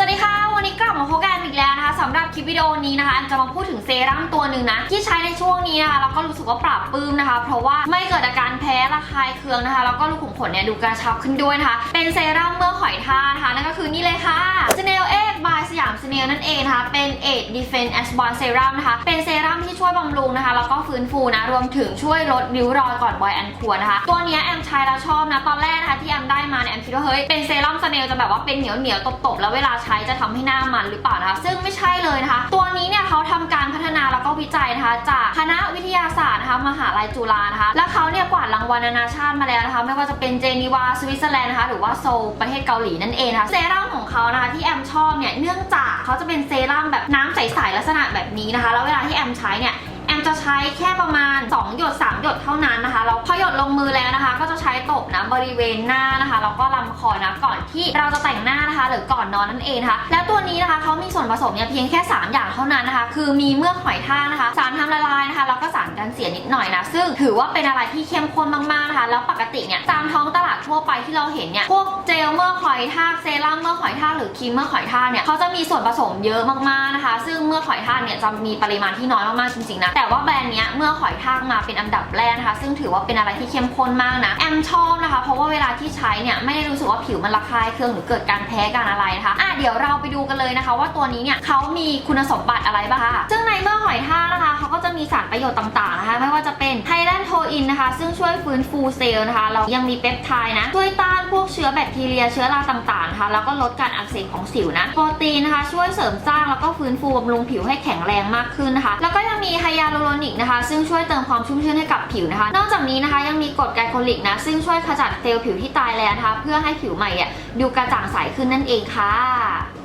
วัสดีค่ะ วันนี้กลับมาพบกันอีกแล้วนะคะสำหรับคลิปวิดีโอนี้นะคะอันจะมาพูดถึงเซรั่มตัวหนึ่งนะที่ใช้ในช่วงนี้นะคะแล้วก็รู้สึกว่าปรับปลื้มนะคะ เพราะว่าไม่เกิดอาการแพ้ระคายเคืองนะคะแล้วก็รูขุมขนเนี่ยดูกระชับขึ้นด้วยนะคะ เป็นเซรั่มเมื่อหอยทากนะคะนั่นก็คือนี่เลยค่ะ s n a i l Egg by สยามสเนลนั่นเองนะคะ เป็น Aid Defense Advanced Serum นะคะ เป็นเซรั่มที่ช่วยบำรุงนะคะ แล้วก็ฟื้นฟูนะ รวมถึงช่วยลดริ้วรอยก่อนวัยอันควรนะคะ ตัวนี้แอมใช้แล้วชอบนะ ตอนแรกนะคะที่แอมได้มาเนี่ยแอมคิดว่าเฮ้ย เป็นเซรั่มสเนลจะแบบว่าเป็นเหนียวเหนียวตบๆ แล้วเวลาใช้จะทำให้หน้ามันหรือเปล่านะคะ ซึ่งไม่ใช่เลยนะคะ ตัวนี้เนี่ยเขาทำการพัฒนาแล้วก็วิจัยนะคะจากคณะวิทยาศาสตร์นะคะมหาลัยจุฬานะคะ และเขาเนี่ยกวาดรางวัลนานาชาติมาแล้วนะคะ ไม่ว่าจะเป็นเจนีวาสวิตเซอร์แลนด์นะคะหรือว่าโซลประเทศเกาหลีนั่นเองนะคะเซรั่มของเขานะคะที่แอมชอบเนี่ยเนื่องจากเขาจะเป็นเซรั่มแบบน้ำใสๆลักษณะแบบนี้นะคะ แล้วเวลาที่แอมใช้เนี่ยแอมจะใช้แค่ประมาณ 2 หยด 3 หยดเท่านั้นนะคะแล้วพอหยดลงมือแล้วนะคะ ก็จะใช้ตบนะบริเวณหน้านะคะแล้วก็ลำคอนะก่อนที่เราจะแต่งหน้านะคะ หรือก่อนนอนนั่นเองนะคะ แล้วตัวนี้นะคะเขามีส่วนผสมเนี่ยเพียงแค่ 3 อย่างเท่านั้นนะคะ คือมีเมือกหอยทากนะคะ สารทำละลายนะคะแล้วก็สาร กันเสียนิดหน่อยนะ ซึ่งถือว่าเป็นอะไรที่เข้มข้นมากๆนะคะ แล้วปกติเนี่ยตามท้องตลาดทั่วไปที่เราเห็นเนี่ยพวกเจลเมื่อหอยทากเซรั่มเมื่อหอยทากหรือครีมเมื่อหอยทากเนี่ยเขาจะมีส่วนผสมเยอะมากๆนะคะ ซึ่งเมื่อหอยทากเนี่ยจะมีปริมาณที่น้อยมากๆจริงๆนะแต่ว่าแบรนด์เนี้ยเมื่อหอยทากมาเป็นอันดับแรกนะคะ ซึ่งถือว่าเป็นอะไรที่เข้มข้นมากนะแอมชอบนะคะ เพราะว่าเวลาที่ใช้เนี่ยไม่ได้รู้สึกว่าผิวมันระคายเคืองหรือเกิดการแพ้การอะไรนะคะอะเดี๋ยวเราไปดูกันเลยนะคะ ว่าตัวนี้เนี่ยเขามีคุณสมบัติอะไรบ้างซึ่งในเมื่อหอยทากนะคะเขาก็จะมีสารประโยชน์ต่างๆนะคะ ไม่ว่าจะเป็นไทแลนโทอินนะคะ ซึ่งช่วยฟื้นฟูเซลล์นะคะ เรายังมีเปปไทด์นะ ช่วยต้านพวกเชื้อแบคทีเรียเชื้อราต่างๆนะคะแล้วก็ลดการอักเสบของสิวนะ โปรตีนนะคะ ช่วยเสริมสร้างแล้วก็ฟื้นฟูบำรุงผิวให้แข็งแรงมากขึ้นนะคะ แล้วก็ยังมีไฮยาลูโรนิกนะคะ ซึ่งช่วยเติมความชุ่มชื้นให้กับผิวนะคะ นอกจากนี้นะคะยังมีกรดไกลโคลิกนะ ซึ่งช่วยขจัดเซลล์ผิวที่ตายแล้วนะคะ เพื่อให้ผิวใหม่เนี่ยดูกระจ่างใสขึ้นนั่นเองค่ะ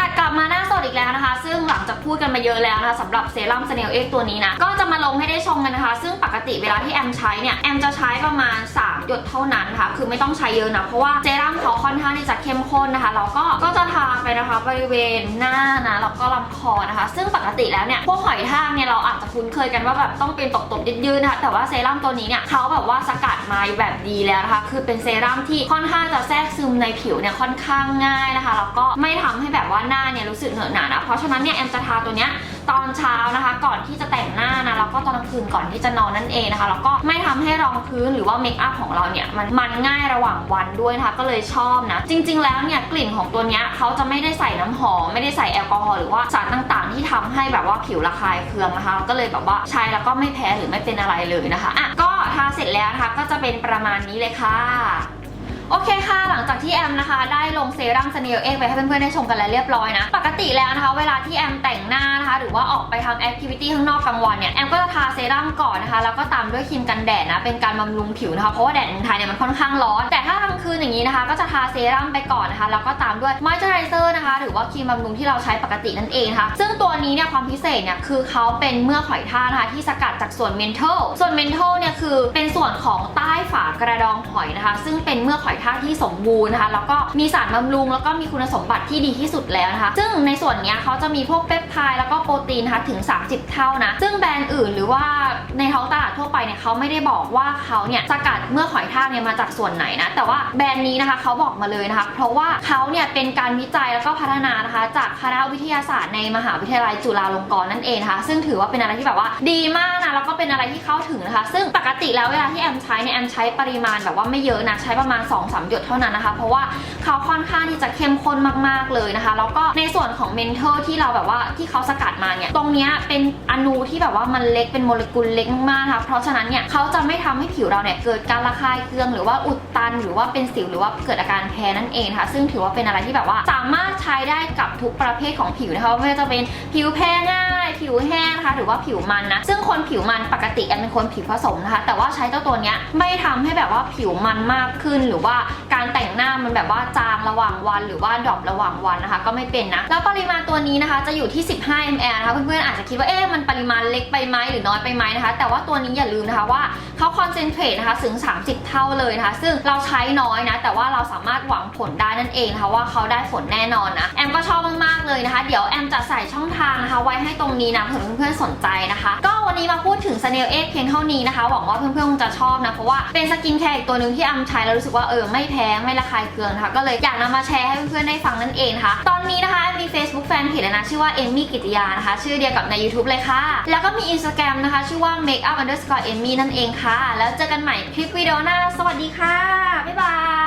ตัดกลับมาหน้าสดอีกแล้วนะคะ ซึ่งหลังจากพูดกันมาเยอะแล้วนะคะสำหรับเซรั่มสเนลเอ็กตัวนี้นะ ก็จะมาลงให้ได้ชมกันนะคะ ซึ่งปกติเวลาที่แอมใช้เนี่ย แอมจะใช้ประมาณ 3 หยดเท่านั้นนะคะ คือไม่ต้องใช้เยอะนะ เพราะว่าเซรั่มเขาค่อนข้างที่จะเข้มข้นนะคะ แล้วก็ ก็จะทาไปนะคะบริเวณหน้านะ แล้วก็ลำคอนะคะ ซึ่งปกติแล้วเนี่ย พวกหอยทากเนี่ยเราอาจจะคุ้นเคยกันว่าแบบต้องเป็นตบๆยืดๆนะคะ แต่ว่าเซรั่มตัวนี้เนี่ยเขาแบบว่าสกัดมาแบบดีแล้วนะคะ คือเป็นเซรั่มที่ค่อนข้างจะแทรกซึมในผิวเนี่ยค่อนข้างง่ายนะคะ แล้วก็ไม่ทำให้แบบว่าหน้าเนี่ยรู้สึกเหนอะหนานะเพราะฉะนั้นเนี่ยแอมจะทาตัวเนี้ยตอนเช้านะคะ ก่อนที่จะแต่งหน้านะแล้วก็ตอนกลางคืนก่อนที่จะนอนนั่นเองนะคะแล้วก็ไม่ทำให้รองพื้นหรือว่าเมคอัพของเราเนี่ยมันมันง่ายระหว่างวันด้วยนะคะก็เลยชอบนะ จริง ๆ แล้วเนี่ยกลิ่นของตัวเนี้ยเขาจะไม่ได้ใส่น้ำหอมไม่ได้ใส่แอลกอฮอล์หรือว่าสารต่างๆ ที่ทำให้แบบว่าผิวระคายเคืองนะคะ ก็เลยแบบว่าใช้แล้วก็ไม่แพ้หรือไม่เป็นอะไรเลยนะคะอะก็ทาเสร็จแล้วนะคะก็จะเป็นประมาณนี้เลยค่ะ จากที่แอมนะคะ ได้ลงเซรั่มสเนลเองไปให้เพื่อนๆได้ชมกันแล้วเรียบร้อยนะ ปกติแล้วนะคะ เวลาที่แอมแต่งหน้านะคะ หรือว่าออกไปทำแอคทิวิตี้ข้างนอกกลางวันเนี่ยแอมก็จะทาเซรั่มก่อนนะคะแล้วก็ตามด้วยครีมกันแดดนะเป็นการบำรุงผิวนะคะเพราะว่าแดดเมืองไทยเนี่ยมันค่อนข้างร้อนแต่ถ้ากลางคืนอย่างนี้นะคะ ก็จะทาเซรั่มไปก่อนนะคะแล้วก็ตามด้วยมอยเจอไรเซอร์นะคะ หรือว่าครีมบำรุงที่เราใช้ปกตินั่นเองนะคะซึ่งตัวนี้เนี่ยความพิเศษเนี่ยคือเขาเป็นเมื่อหอยทากนะคะที่สกัดจากส่วนเมนเทลส่วนเมนเทลเนี่ยคือเป็นส่วนของใต้ฝากระดองหอยนะคะ ซึ่งเป็นเมือหอยทากที่สมบูรณ์นะคะ แล้วก็มีสารบำรุง แล้วก็มีคุณสมบัติที่ดีที่สุดแล้วนะคะ ซึ่งในส่วนนี้เขาจะมีพวกเปปไทด์แล้วก็โปรตีนนะคะถึง 30 เท่านะ ซึ่งแบรนด์อื่นหรือว่า ในท้องตลาดทั่วไปเนี่ยเขาไม่ได้บอกว่าเขาเนี่ยสกัดเมื่อหอยทากเนี่ยมาจากส่วนไหนนะแต่ว่าแบรนด์นี้นะคะเขาบอกมาเลยนะคะ เพราะว่าเขาเนี่ยเป็นการวิจัยแล้วก็พัฒนานะคะ จากคณะวิทยาศาสตร์ในมหาวิทยาลัยจุฬาลงกรณ์นั่นเองนะคะซึ่งถือว่าเป็นอะไรที่แบบว่าดีมากนะแล้วก็เป็นอะไรที่เข้าถึงนะคะ ซึ่งปกติแล้วเวลาที่แอมใช้เนี่ยแอมใช้ปริมาณแบบว่าไม่เยอะนะใช้ประมาณ2-3หยดเท่านั้นนะคะ เพราะว่าเขาค่อนข้างที่จะเข้มข้นมากๆเลยนะคะ แล้วก็ในส่วนของเมนเทลที่เราแบบว่าที่เขาสกัดมาเนี่ยตรงเนี้ยเป็นอนูที่แบบว่ามันเล็กเป็นโมเลกุลเล็กมากๆนะคะเพราะฉะนั้นเนี่ยเขาจะไม่ทำให้ผิวเราเนี่ยเกิดการระคายเคืองหรือว่าอุดตัน หรือว่าเป็นสิวหรือว่าเกิดอาการแพ้นั่นเองค่ะ ซึ่งถือว่าเป็นอะไรที่แบบว่าสามารถใช้ได้กับทุกประเภทของผิวนะคะไม่ว่าจะเป็นผิวแพ้ง่าย ผิวแห้งนะคะหรือว่าผิวมันนะซึ่งคนผิวมันปกติแอมเป็นคนผิวผสมนะคะแต่ว่าใช้เจ้าตัวเนี้ยไม่ทำให้แบบว่าผิวมันมากขึ้น หรือว่าการแต่งหน้ามันแบบว่าจางระหว่างวัน หรือว่าดรอประหว่างวันนะคะ ก็ไม่เป็นนะแล้วปริมาณตัวนี้นะคะจะอยู่ที่ 15 ml นะคะเพื่อนๆอาจจะคิดว่าเอ๊ะมันปริมาณเล็กไปไหมหรือน้อยไปไหมนะคะ แต่ว่าตัวนี้อย่าลืมนะคะว่าเขาคอนเซนเทรตนะคะถึง 30 เท่าเลยนะคะ ซึ่งเราใช้น้อยนะ แต่ว่าเราสามารถหวังผลได้นั่นเองนะคะว่าเขาได้ผลแน่นอนนะแอมก็ชอบมากๆเลยนะคะ เดี๋ยวแอมจะใส่ช่องทางนะคะไว้ให้ตรงนี้นะเผื่อเพื่อนๆสนใจนะคะ ก็วันนี้มาพูดถึง s n a i l Egg เพียงเท่านี้นะคะ หวังว่าเพื่อนๆคงจะชอบนะ เพราะว่าเป็นสกินแคร์อีกตัวหนึ่งที่แอมใช้แล้วรู้สึกว่าเออไม่แพ้ไม่ระคายเคืองนะคะ ก็เลยอยากนำมาแชร์ให้เพื่อนๆได้ฟังนั่นเองนะคะ ตอนนี้นะคะมี Facebook Fanpage แล้วนะชื่อว่าเอมมี่กิติยานะคะ ชื่อเดียวกับใน YouTube เลยค่ะ แล้วก็มี Instagram นะคะ ชื่อว่า makeup underscore amy นั่นเองค่ะ แล้วเจอกันใหม่คลิปวิดีโอหน้า สวัสดีค่ะบ๊ายบาย